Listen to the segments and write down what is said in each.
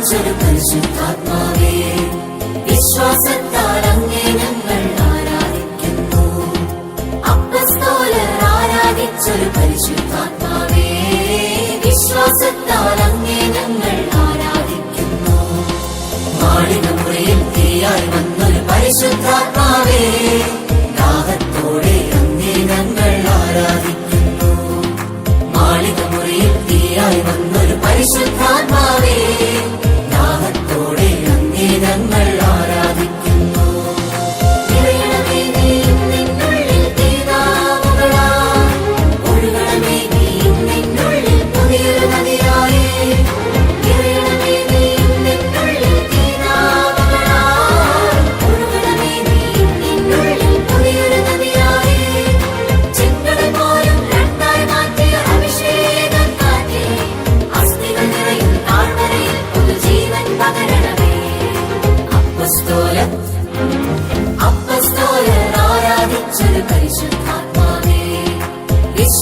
നിറച്ചൊരു പരിശുദ്ധാത്മാവേ ഞങ്ങൾ ആരാധിക്കുന്നു. അപ്പസ്തോലർ ആരാധിച്ചൊരു പരിശുദ്ധാത്മാവേ വിശ്വാസത്താൽ ഞങ്ങൾ ആരാധിക്കുന്നു. മാളിക മുറിയിൽ തീയായി വന്നൊരു പരിശുദ്ധാത്മാവേ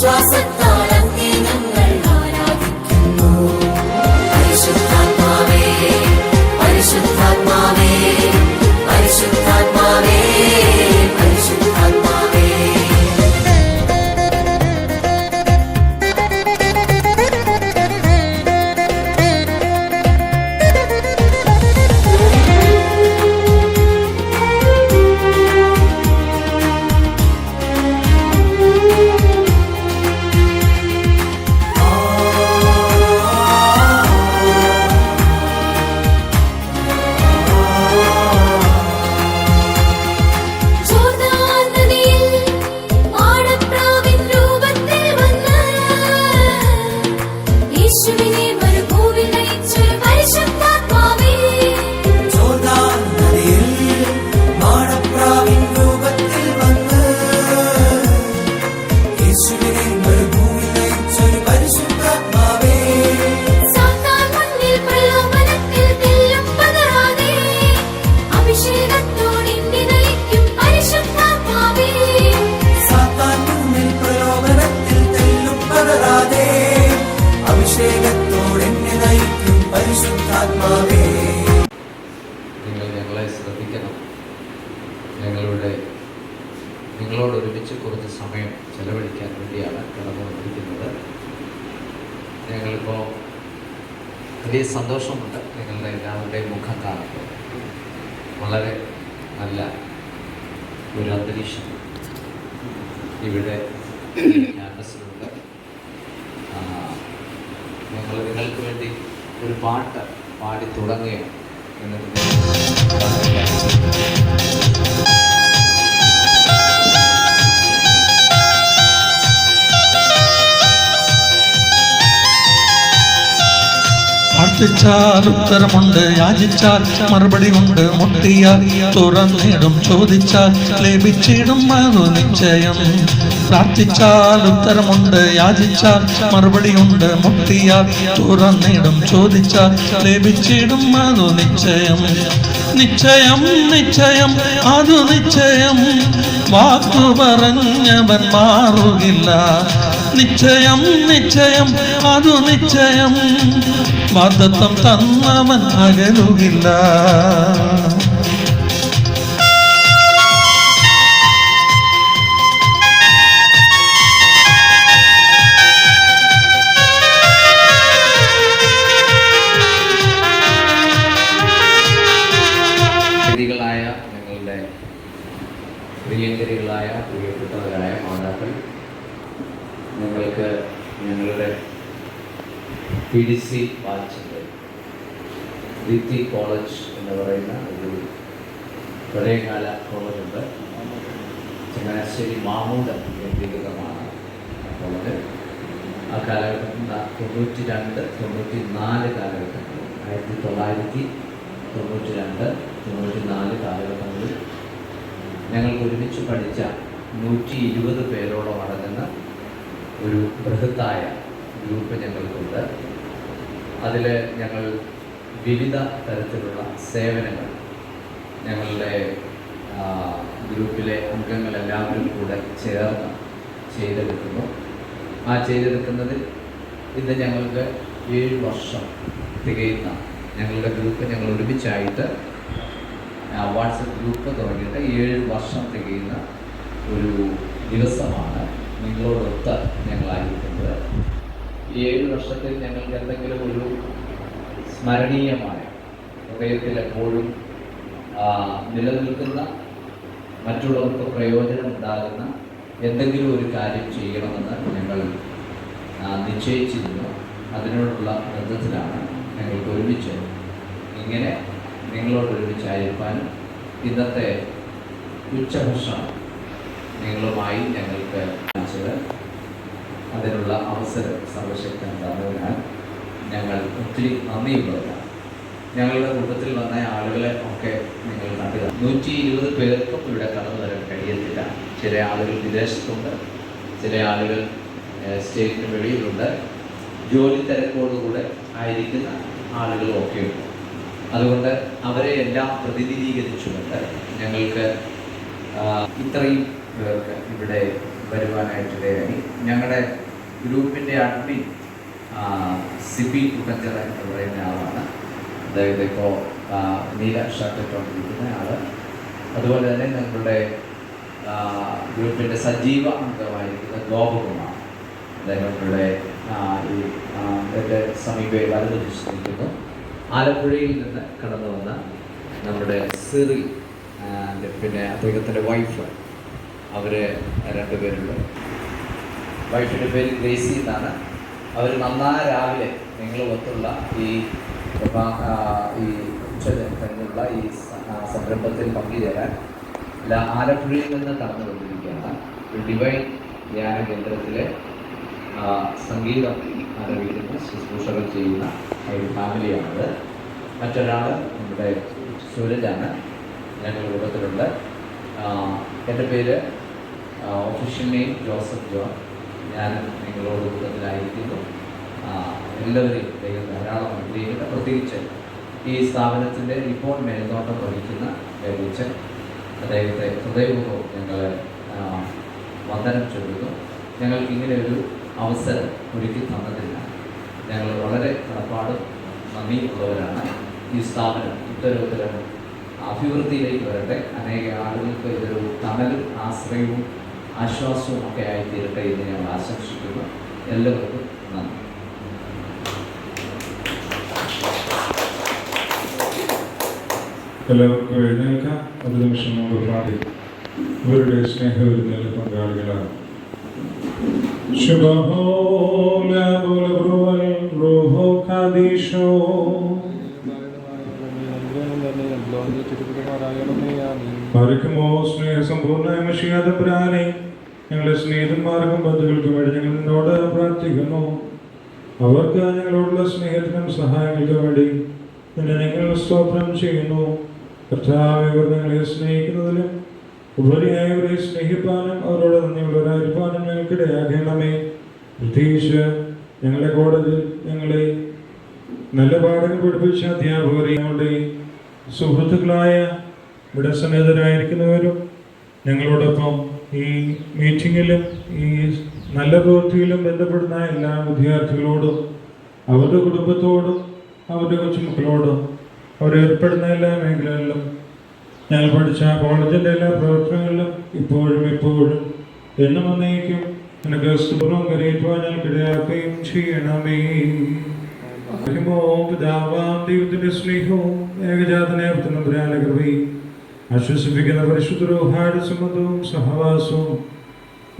വിശ്വാസത്താൽ Should we need സന്തോഷമുണ്ട്. നിങ്ങളുടെ എല്ലാവരുടെയും മുഖം കാണുമ്പോൾ. വളരെ നല്ല ഒരു അന്തരീക്ഷം ഇവിടെ ക്യാമ്പസിലുണ്ട്. ഞങ്ങൾ നിങ്ങൾക്ക് വേണ്ടി ഒരു പാട്ട് പാടി തുടങ്ങുകയാണ്. എന്നിട്ട് പ്രാർത്ഥിച്ചാൽ ഉത്തരമുണ്ട് യാചിച്ചാൽ മറുപടി കൊണ്ട് മുട്ടിയാൽ തുറന്നിടും ചോദിച്ചാൽ ലഭിച്ചിടും അതു നിശ്ചയം. പ്രാർത്ഥിച്ചാൽ ഉത്തരമുണ്ട് യാചിച്ചാൽ മറുപടി ഉണ്ട്. മുട്ടിയാൽ തുറന്നിടും ചോദിച്ചാൽ ലഭിച്ചിടും അത് നിശ്ചയം. നിശ്ചയം നിശ്ചയം അതു നിശ്ചയം. വാക്കു പറഞ്ഞവൻ മാറുകില്ല. നിശ്ചയം നിശ്ചയം അതു നിശ്ചയം. വാദത്വം തന്നവൻ അകലുകില്ല. പി ഡി സി ബാച്ചിന്റെ ദീപ്തി കോളേജ് എന്ന് പറയുന്ന ഒരു പഴയകാല കോളേജുണ്ട്. ചങ്ങനാശ്ശേരി മാമൂട് കേന്ദ്രീകൃതമാണ് കോളേജ്. ആ കാലഘട്ടത്തിൽ തൊണ്ണൂറ്റി രണ്ട് തൊണ്ണൂറ്റി നാല് കാലഘട്ടം. ആയിരത്തി തൊള്ളായിരത്തി തൊണ്ണൂറ്റി രണ്ട് തൊണ്ണൂറ്റി നാല് കാലഘട്ടങ്ങളിൽ ഞങ്ങൾ ഒരുമിച്ച് പഠിച്ച നൂറ്റി ഇരുപത് പേരോളം അടങ്ങുന്ന ഒരു ബൃഹത്തായ ഗ്രൂപ്പ് ഞങ്ങൾക്കുണ്ട്. അതിൽ ഞങ്ങൾ വിവിധ തരത്തിലുള്ള സേവനങ്ങൾ ഞങ്ങളുടെ ഗ്രൂപ്പിലെ അംഗങ്ങളെല്ലാവരും കൂടെ ചേർന്ന് ചെയ്തെടുക്കുന്നു. ആ ചെയ്തെടുക്കുന്നതിൽ ഇന്ന് ഞങ്ങൾക്ക് ഏഴ് വർഷം തികയുന്ന ഞങ്ങളുടെ ഗ്രൂപ്പ് ഞങ്ങൾ ഒരുമിച്ചായിട്ട് വാട്സപ്പ് ഗ്രൂപ്പ് തുടങ്ങിയിട്ട് ഏഴ് വർഷം തികയുന്ന ഒരു ദിവസമാണ് നിങ്ങളോടൊത്ത് ഞങ്ങളായിരിക്കുന്നത് ഏഴ് വർഷത്തിൽ ഞങ്ങൾക്ക് എന്തെങ്കിലും ഒരു സ്മരണീയമായ ഹൃദയത്തിൽ എപ്പോഴും നിലനിൽക്കുന്ന മറ്റുള്ളവർക്ക് പ്രയോജനം ഉണ്ടാകുന്ന എന്തെങ്കിലും ഒരു കാര്യം ചെയ്യണമെന്ന് ഞങ്ങൾ നിശ്ചയിച്ചിരുന്നു. അതിനോടുള്ള ബന്ധത്തിലാണ് ഞങ്ങൾക്ക് ഒരുമിച്ച് ഇങ്ങനെ നിങ്ങളോട് ഒരുമിച്ചായിരിക്കാനും ഇന്നത്തെ ഉച്ചഭക്ഷണം നിങ്ങളുമായി ഞങ്ങൾക്ക് കാണിച്ചത്. അതിനുള്ള അവസരം സർവശക്തൻ തന്നതിനാൽ ഞങ്ങൾ ഒത്തിരി നന്ദിയുള്ളവരാണ്. ഞങ്ങളുടെ കൂട്ടത്തിൽ വന്ന ആളുകളെ ഒക്കെ നിങ്ങൾ കണ്ടു നൂറ്റി ഇരുപത് പേർക്കും ഇവിടെ കടന്നു വരാൻ കഴിയത്തില്ല. ചില ആളുകൾ വിദേശത്തുണ്ട് ചില ആളുകൾ സ്റ്റേറ്റിന് വെളിയിലുണ്ട്. ജോലി തിരക്കോടുകൂടെ ആയിരിക്കുന്ന ആളുകളൊക്കെ ഉണ്ട്. അതുകൊണ്ട് അവരെ എല്ലാം പ്രതിനിധീകരിച്ചുകൊണ്ട് ഞങ്ങൾക്ക് ഇത്രയും പേർക്ക് ഇവിടെ വരുവാനായിട്ടിടയായി ഞങ്ങളുടെ ഗ്രൂപ്പിന്റെ അഡ്മിൻ സിബി കുട്ടഞ്ചറ എന്ന് പറയുന്ന ആളാണ്. അതായത് ഇപ്പോൾ നീല ഷർട്ട് ഇട്ടുകൊണ്ടിരിക്കുന്ന ആൾ. അതുപോലെ തന്നെ ഞങ്ങളുടെ ഗ്രൂപ്പിന്റെ സജീവ അംഗമായിരിക്കുന്ന ഗോപകുമാർ. അദ്ദേഹങ്ങളുടെ ഈ എന്റെ സമീപേ വലതു ആലപ്പുഴയിൽ നിന്ന് കടന്നു വന്ന നമ്മുടെ സിറി പിന്നെ അദ്ദേഹത്തിന്റെ വൈഫ് അവർ രണ്ടുപേരുണ്ട് വൈഫിന്റെ പേര് ഗ്രേസി എന്നാണ്. അവർ നന്നായ രാവിലെ നിങ്ങൾ ഒത്തുള്ള ഈ ഈ ഉച്ചതിനുള്ള ഈ സംരംഭത്തിൽ പങ്കുചേരാൻ ആലപ്പുഴയിൽ നിന്ന് കടന്നു വന്നിരിക്കുകയാണ് ഒരു ഡിവൈൻ ധ്യാന കേന്ദ്രത്തിലെ സംഗീതം ആരംഭിക്കുന്ന ശുശ്രൂഷകൾ ചെയ്യുന്ന ഒരു ഫാമിലിയാണത്. മറ്റൊരാൾ നമ്മുടെ സൂരജാണ്. ഞങ്ങളുടെ കൂട്ടത്തിലുണ്ട്. എന്റെ പേര് ഒഫീഷ്യൽ നെയിം ജോസഫ് ജോൺ ഞാൻ നിങ്ങളോട് കൂട്ടത്തിലായിരിക്കുന്നു ആ, എല്ലാവരെയും ദൈവം ധാരാളം അനുഗ്രഹിക്കുന്ന പ്രത്യേകിച്ച് ഈ സ്ഥാപനത്തിന്റെ ഇപ്പോൾ മേൽനോട്ടം വഹിക്കുന്ന വെളിച്ചൻ അദ്ദേഹത്തെ ഹൃദയപൂർവം ഞങ്ങൾ വന്ദനം ചൊല്ലുന്നു. ഞങ്ങൾക്ക് ഇങ്ങനെ ഒരു അവസരം ഒരുക്കി തന്നതില്ല ഞങ്ങൾ വളരെ കടപ്പാടും നന്ദിയുള്ളവരാണ്. ഈ സ്ഥാപനം ഇത്തരത്തിലും അഭിവൃദ്ധിയിലേക്ക് വരട്ടെ. അനേക ആളുകൾക്ക് ഇതൊരു തണലും ആശ്രയവും ആശ്വാസവും ഒക്കെ ആയിത്തീരട്ടെ എന്ന് ഞാൻ ആശംസിക്കുന്നു. എല്ലാവർക്കും നന്ദി. എല്ലാവർക്കും എഴുന്നേൽക്കാം. ഒരു നിമിഷം നമുക്ക് പ്രാർത്ഥിക്കാം ഇവരുടെ സ്നേഹവിരുന്നിൽ പങ്കാളികളാണ് ശുഭഹോല ബുലബ്രുവൽ റൂഹോ ഖാദീശോ മറിക്കുമോ സ്നേഹസമ്പൂർണ മഷിയാതപുരാനെ ഞങ്ങളുടെ സ്നേഹിതന്മാർക്കും ബന്ധുക്കൾക്കും വേണ്ടി ഞങ്ങൾ നിന്നോട് പ്രാർത്ഥിക്കുന്നു. അവർക്ക് ഞങ്ങളോടുള്ള സ്നേഹത്തിനും സഹായങ്ങൾക്കും വേണ്ടി നിന്നെ ഞങ്ങൾ സ്തോത്രം ചെയ്യുന്നു. കർത്താവ് ഞങ്ങളെ സ്നേഹിക്കുന്നതിലും ഉപരിയായി അവരെ സ്നേഹിപ്പാനും അവരോട് നന്ദിയുള്ളവരായിരിക്കാനും ഞങ്ങൾക്കിടയാകണമേ പ്രത്യേകിച്ച് ഞങ്ങളുടെ കോടതിയിൽ ഞങ്ങളെ നല്ല പാഠങ്ങൾ പഠിപ്പിച്ച അധ്യാപകരെ ഞങ്ങളുടെ സുഹൃത്തുക്കളായ ഇവിടെ സന്നദ്ധരായിരിക്കുന്നവരും ഞങ്ങളോടൊപ്പം ഈ മീറ്റിങ്ങിലും ഈ നല്ല പ്രവൃത്തിയിലും ബന്ധപ്പെടുന്ന എല്ലാ വിദ്യാർത്ഥികളോടും അവരുടെ കുടുംബത്തോടും അവരുടെ കൊച്ചുമക്കളോടും അവരേർപ്പെടുന്ന എല്ലാ മേഖലകളിലും ഞങ്ങൾ പഠിച്ച കോളേജിന്റെ എല്ലാ പ്രവർത്തനങ്ങളിലും ഇപ്പോഴും ഇപ്പോഴും എന്നും വന്നേക്കും. നിനക്ക് സുഖം കരയേറ്റുവാൻ ഞങ്ങൾക്ക് ഇടയാക്കുകയും ചെയ്യണമേ. പിതാവാം ദൈവത്തിന്റെ സ്നേഹവും ഏകജാതനേർത്തുന്ന കൃപയും ആശ്വസിപ്പിക്കുന്ന പരിശുദ്ധരോഹാട് സംബന്ധവും സഹവാസവും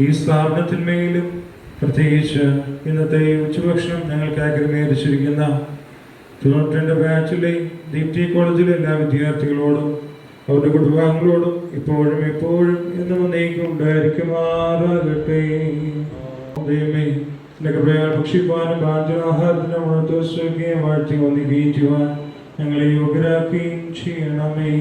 ഈ സ്ഥാപനത്തിന്മേലും പ്രത്യേകിച്ച് ഇന്നത്തെ ഉച്ചഭക്ഷണം ഞങ്ങൾക്കായി ക്രമീകരിച്ചിരിക്കുന്ന തൊണ്ണൂറ്റിരണ്ട് ബാച്ചിലെ ദീപ്തി കോളേജിലെ എല്ലാ വിദ്യാർത്ഥികളോടും അവരുടെ കുടുംബാംഗങ്ങളോടും ഇപ്പോഴും എപ്പോഴും എന്നും നീക്കും ദൈവമേ എന്റെ കൃപയാൽ ഭക്ഷിക്കുവാനും പാചകാഹാരത്തിനും ഉണർത്തുകയും വാഴ്ത്തി ഞങ്ങളെ യോഗ്യരാക്കുകയും ചെയ്യണമേ.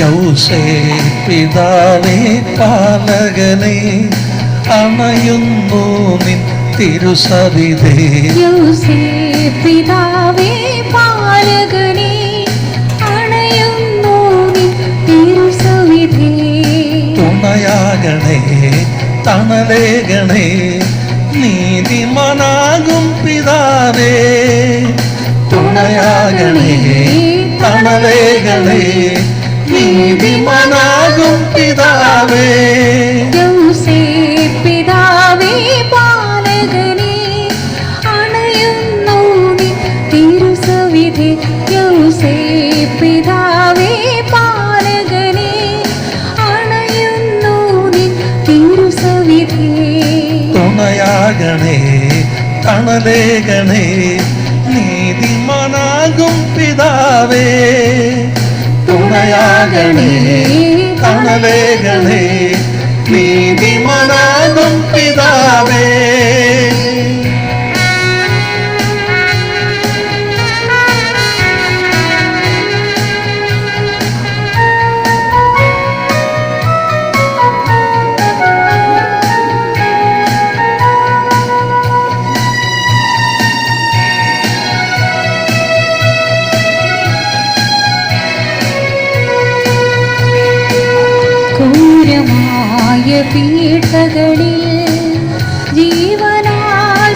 യൗസേ പിതാവേ പാലകനെ അണയുന്നു നിൻ യൗസേ പിതാവേ പാലകനേ അണയുന്നു നിൻ തിരുസവിധേ തുണയാകണേ തണലേകണേ നീതിമനാകും പിതാവേ. തുണയാകണേ തണലേകണേ നീതിമനാകും പിതാവേ. തുണയാകണേ നീതി മനാകും പിതാവേ. തുണയാകണേ തണലേകണേ നീതിമനാകും പിതാവേ.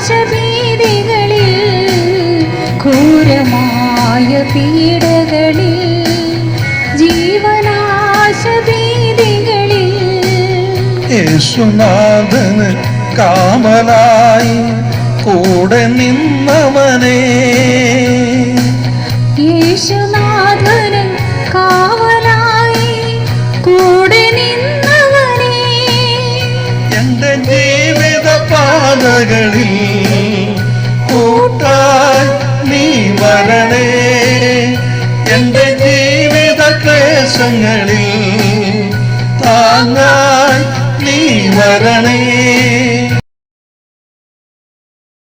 ജീവനാശ ഭീതികളിൽ ക്രൂരമായ പീഡകളിൽ ജീവനാശ ഭീതികളിൽ യേശുനാഥന് കാമനായി കൂടെ നിന്നവനേ. യേശുനാഥന്